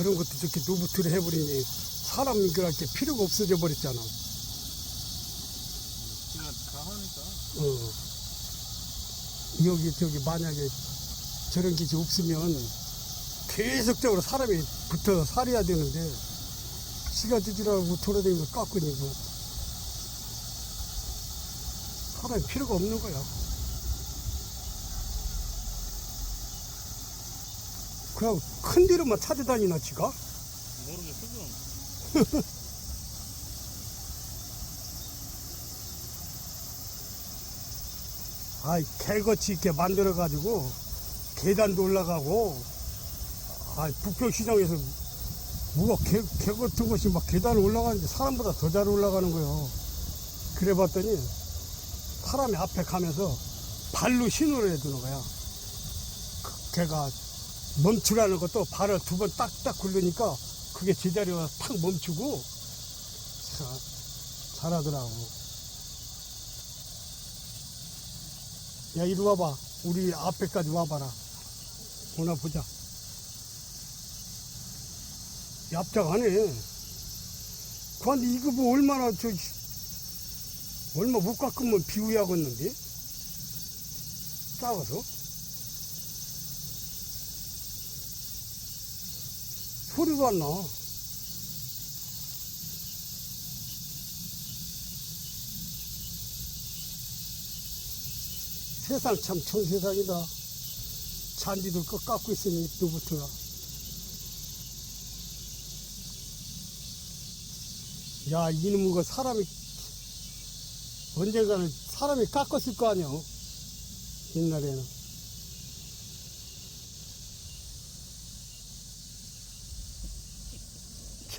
저런 것도 저렇게 누부트를 해버리니 사람 그렇게 필요가 없어져 버렸잖아. 어. 여기 저기 만약에 저런 게 없으면 계속적으로 사람이 붙어서 살해야 되는데 시가 지지라고 돌아다니면 깎으니고 사람이 필요가 없는 거야. 그냥 큰 데로만 찾아다니나 지가? 모르겠어, 그럼. 아이 개거치 있게 만들어 가지고 계단도 올라가고 아이 북평시장에서 뭐가 개, 개 같은 것이 막 계단을 올라가는데 사람보다 더 잘 올라가는 거예요 그래 봤더니 사람이 앞에 가면서 발로 신호를 해주는 거야 그 개가 멈추라는 것도 발을 두 번 딱딱 굴르니까 그게 제자리에 탁 멈추고 자, 잘하더라고 야, 이리 와봐. 우리 앞에까지 와봐라. 오나 보자. 얍작하네. 그런데 이거 뭐 얼마나 저, 얼마 못 깎으면 비우야겠는데? 작아서? 소리도 안 나. 세상 참 천세상이다. 잔디들 거 깎고 있으니 누부터가. 야, 이놈의 거 사람이, 언젠가는 사람이 깎았을 거 아니야. 옛날에는.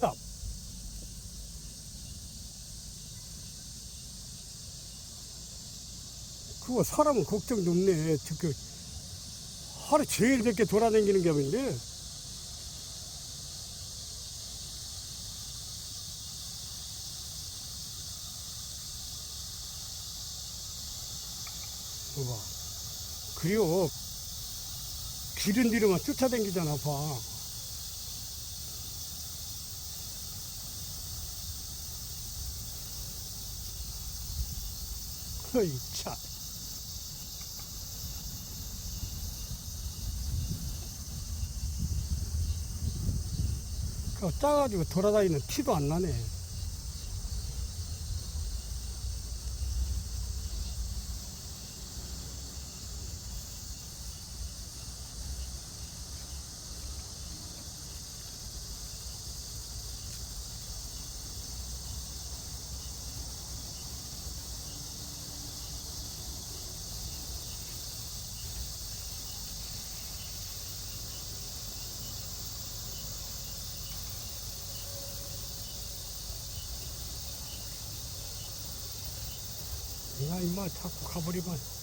참. 그거 사람은 걱정도 없네. 저게 하루 종일 저렇게 돌아다니는 게 아닌데. 봐봐. 그리고 길은 뒤로만 쫓아다니잖아, 봐. 어이, 참. 짜가지고 돌아다니는 티도 안 나네. 야, 임마, 자꾸 가버리면.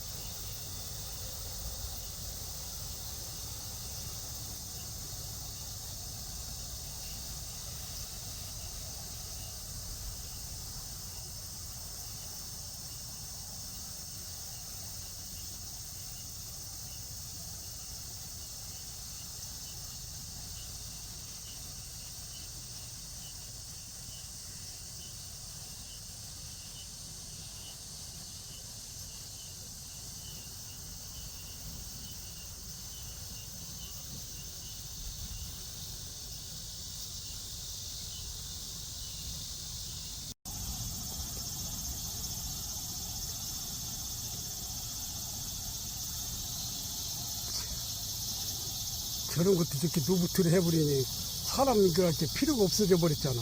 저런 것도 저렇게 누부트를 해버리니 사람이 그렇게 필요가 없어져 버렸잖아.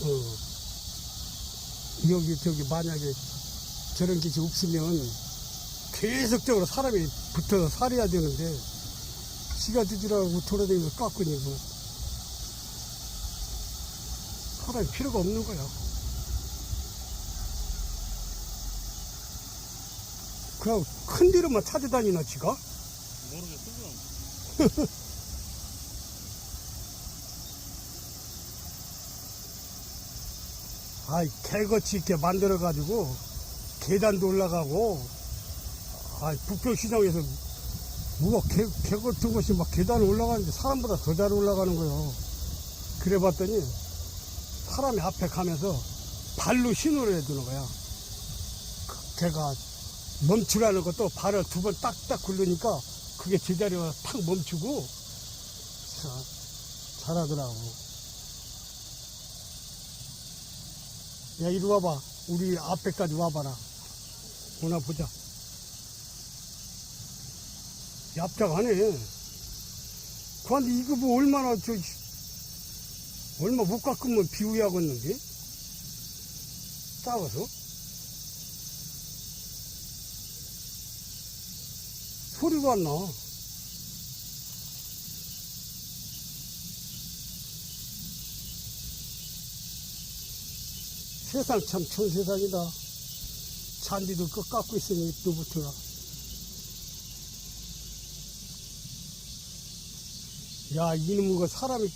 어. 여기 저기 만약에 저런 게 없으면 계속적으로 사람이 붙어서 살해야 되는데 시가 지지라고 돌아다니면 깎으니고 사람이 필요가 없는 거야. 그냥 큰 데로만 찾아다니나 지가? 모르겠어, 그럼. 아이 개거치 있게 만들어 가지고 계단도 올라가고 아이 북평시장에서 뭐가 개, 개 같은 것이 막 계단을 올라가는데 사람보다 더 잘 올라가는 거예요. 그래 봤더니 사람이 앞에 가면서 발로 신호를 해주는 거야. 그 개가 멈추라는 것도 발을 두 번 딱딱 굴르니까 그게 제자리에 탁 멈추고 자, 잘하더라고. 야, 이리 와봐. 우리 앞에까지 와봐라. 오나 보자. 얍작하네. 그런데 이거 뭐 얼마나 저, 얼마 못 깎으면 비우야겠는데? 작아서? 소리도 안 나. 세상 참 천세상이다. 잔디도 끄 깎고 있으니 또부터가. 야, 이놈의 거 사람이,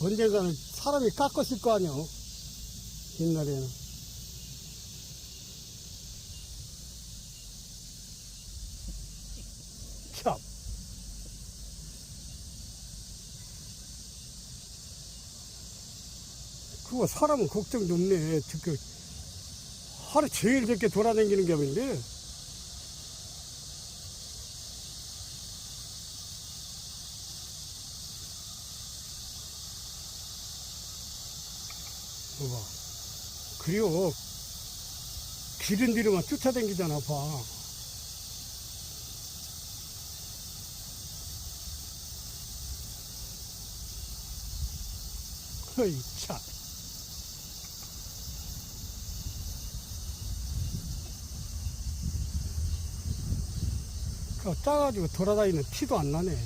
언젠가는 사람이 깎았을 거 아니야. 옛날에는. 참. 그거 사람은 걱정도 없네. 특히 하루 종일 저렇게 돌아다니는 게 아닌데. 봐봐. 그리고 길은 뒤로만 쫓아다니잖아, 봐. 허이, 참. 짜가지고 돌아다니는 티도 안 나네.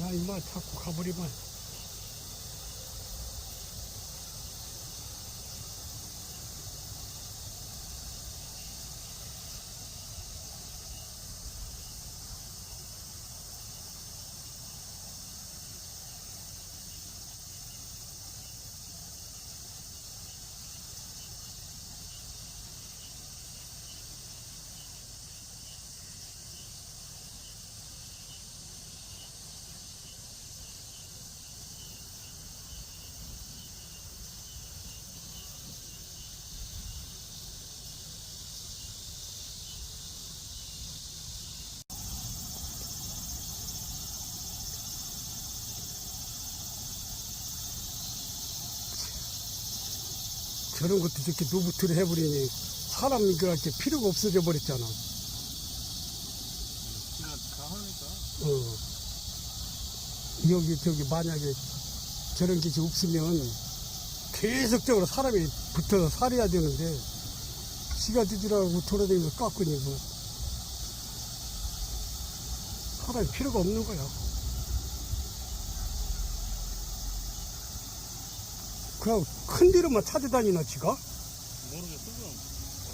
야, 이만 자꾸 가버리면. 저런 것도 저렇게 노부트를 해버리니 사람이 그렇게 필요가 없어져 버렸잖아. 그냥 다 하니까. 어. 여기 저기 만약에 저런 것이 없으면 계속적으로 사람이 붙어서 살아야 되는데 지가 뒤지라고 돌아다니면서 깎으니 뭐 사람이 필요가 없는 거야. 그냥 큰 데로만 찾아다니나 지가? 모르겠어,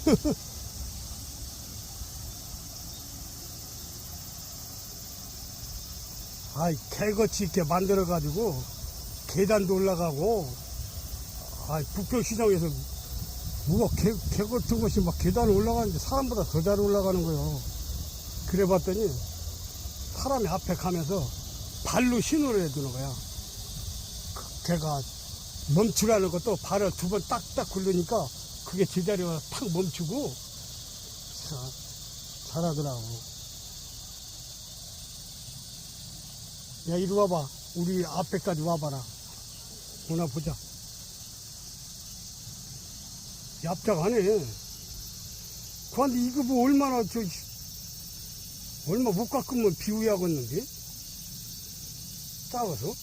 그럼. 아이, 개거치 있게 만들어가지고, 계단도 올라가고, 아이, 북평시장에서, 뭐가 개, 개 같은 것이 막 계단을 올라가는데 사람보다 더 잘 올라가는 거예요. 그래 봤더니, 사람이 앞에 가면서 발로 신호를 해주는 거야. 그 개가 멈추라는 것도 발을 두 번 딱딱 굴르니까 그게 제자리에 탁 멈추고, 자, 잘하더라고. 야, 이리 와봐. 우리 앞에까지 와봐라. 오나 보자. 얍작하네. 그런데 이거 뭐 얼마나 저, 얼마 못 깎으면 비우야겠는데? 작아서?